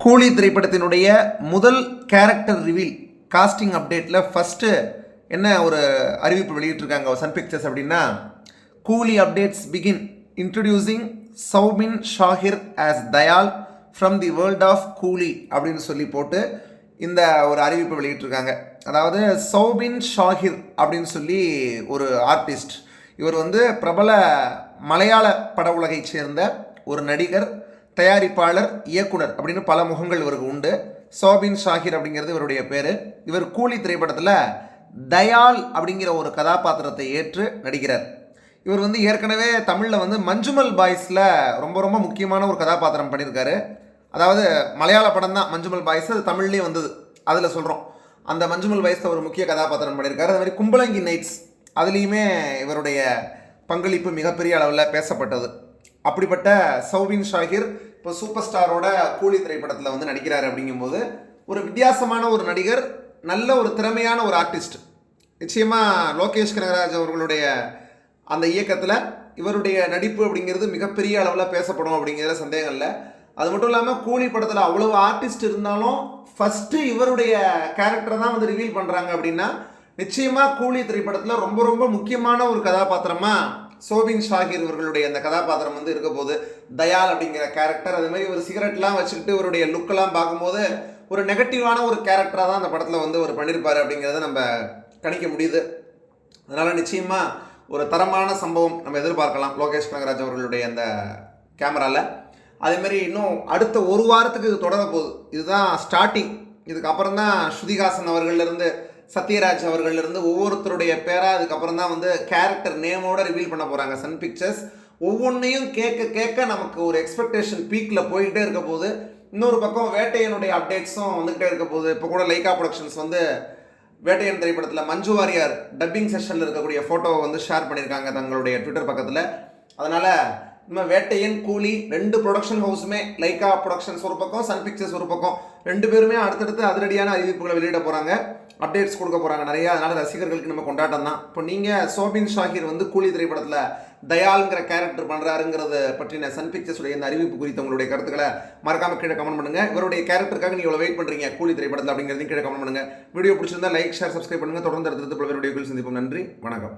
கூலி திரைப்படத்தினுடைய முதல் கேரக்டர் ரிவீல் காஸ்டிங் அப்டேட்டில் ஃபஸ்ட்டு என்ன ஒரு அறிவிப்பு வெளியிட்டிருக்காங்க சன் பிக்சர்ஸ் அப்படின்னா Coolie updates begin introducing Soubin Shahir as Dayal from the world of Coolie அப்படின்னு சொல்லி போட்டு இந்த ஒரு அறிவிப்பு வெளியிட்டிருக்காங்க. அதாவது சௌபின் ஷாஹிர் அப்படின்னு சொல்லி ஒரு ஆர்டிஸ்ட் இவர் வந்து பிரபல மலையாள பட உலகைச் சேர்ந்த ஒரு நடிகர் தயாரிப்பாளர் இயக்குனர் அப்படின்னு பல முகங்கள் இவருக்கு உண்டு. சோபின் ஷாஹிர் அப்படிங்கிறது இவருடைய பேர். இவர் கூலி திரைப்படத்தில் தயால் அப்படிங்கிற ஒரு கதாபாத்திரத்தை ஏற்று நடிக்கிறார். இவர் வந்து ஏற்கனவே தமிழில் வந்து மஞ்சுமல் பாய்ஸில் ரொம்ப ரொம்ப முக்கியமான ஒரு கதாபாத்திரம் பண்ணியிருக்காரு. அதாவது மலையாள படம் தான் மஞ்சுமல் பாய்ஸ் அது தமிழ்லேயே வந்தது. அதில் சொல்கிறோம் அந்த மஞ்சுமல் பாய்ஸில் ஒரு முக்கிய கதாபாத்திரம் பண்ணியிருக்காரு. அது மாதிரி கும்பலங்கி நைட்ஸ் அதுலேயுமே இவருடைய பங்களிப்பு மிகப்பெரிய அளவில் பேசப்பட்டது. அப்படிப்பட்ட சௌபின் ஷாகிர் இப்போ சூப்பர் ஸ்டாரோட கூலி திரைப்படத்தில் வந்து நடிக்கிறாரு அப்படிங்கும்போது ஒரு வித்தியாசமான ஒரு நடிகர் நல்ல ஒரு திறமையான ஒரு ஆர்டிஸ்ட் நிச்சயமாக லோகேஷ் கனகராஜ் அவர்களுடைய அந்த இயக்கத்தில் இவருடைய நடிப்பு அப்படிங்கிறது மிகப்பெரிய அளவில் பேசப்படும் அப்படிங்கிற சந்தேகம் இல்லை. அது மட்டும் இல்லாமல் கூலி படத்தில் அவ்வளவு ஆர்டிஸ்ட் இருந்தாலும் ஃபஸ்ட்டு இவருடைய கேரக்டரை தான் வந்து ரிவீல் பண்ணுறாங்க அப்படின்னா நிச்சயமாக கூலி திரைப்படத்தில் ரொம்ப ரொம்ப முக்கியமான ஒரு கதாபாத்திரமாக சோபின் ஷாகிர் இவர்களுடைய அந்த கதாபாத்திரம் வந்து இருக்க போது தயால் அப்படிங்கிற கேரக்டர் அது மாதிரி ஒரு சிகரெட்லாம் வச்சுக்கிட்டு இவருடைய லுக்கெல்லாம் பார்க்கும்போது ஒரு நெகட்டிவான ஒரு கேரக்டராக தான் அந்த படத்தில் வந்து ஒரு பண்ணியிருப்பார் அப்படிங்கிறத நம்ம கணிக்க முடியுது. அதனால் நிச்சயமாக ஒரு தரமான சம்பவம் நம்ம எதிர்பார்க்கலாம். லோகேஷ் கனகராஜ் அவர்களுடைய அந்த கேமராவில் அதேமாரி இன்னும் அடுத்த ஒரு வாரத்துக்கு இது தொடர போகுது. இதுதான் ஸ்டார்டிங் இதுக்கப்புறம் தான் ஸ்ருதிகாசன் அவர்கள்லேருந்து சத்யராஜ் அவர்கள்லேருந்து ஒவ்வொருத்தருடைய பேராக அதுக்கப்புறம் தான் வந்து கேரக்டர் நேமோட ரிவீல் பண்ண போகிறாங்க சன் பிக்சர்ஸ் ஒவ்வொன்றையும் கேட்க கேட்க நமக்கு ஒரு எக்ஸ்பெக்டேஷன் பீக்கில் போயிட்டே இருக்க போது இன்னொரு பக்கம் வேட்டையனுடைய அப்டேட்ஸும் வந்துகிட்டே இருக்க போகுது. இப்போ கூட லைகா ப்ரொடக்ஷன்ஸ் வந்து வேட்டையன் திரைப்படத்தில் மஞ்சு வாரியார் டப்பிங் செஷனில் இருக்கக்கூடிய ஃபோட்டோவை வந்து ஷேர் பண்ணியிருக்காங்க தங்களுடைய ட்விட்டர் பக்கத்தில். அதனால் நம்ம வேட்டையன் கூலி ரெண்டு ப்ரொடக்ஷன் ஹவுஸுமே லைகா ப்ரொடக்ஷன்ஸ் ஒரு பக்கம் சன் பிக்சர்ஸ் ஒரு பக்கம். ரெண்டு பேருமே அடுத்தடுத்து அதிரடியான அறிவிப்புகளை வெளியிட போகிறாங்க அப்டேட்ஸ் கொடுக்க போகிறாங்க நிறையா. அதனால் ரசிகர்களுக்கு நம்ம கொண்டாட்டம் தான். இப்போ நீங்கள் சோபின் ஷாஹிர் வந்து கூலி திரைப்படத்தில் தயால்ங்கிற கேரக்டர் பண்ணுறாருங்கிறத பற்றின சன் பிக்சர்ஸுடைய இந்த அறிவிப்பு குறித்த உங்களுடைய கருத்துக்களை மறக்காம கீழே கமெண்ட் பண்ணுங்கள் இவருடைய கேரக்டருக்காக நீங்கள் இவ்வளோ வெயிட் பண்ணுறீங்க கூலி திரைப்படத்தில் அப்படிங்கிறதையும் கீழே கமெண்ட் பண்ணுங்கள் வீடியோ பிடிச்சிருந்தா லைக் ஷேர் சப்ஸ்கிரைப் பண்ணுங்கள் தொடர்ந்து அடுத்தடுத்து பல வீடியோக்கள் சந்திப்போம். நன்றி. வணக்கம்.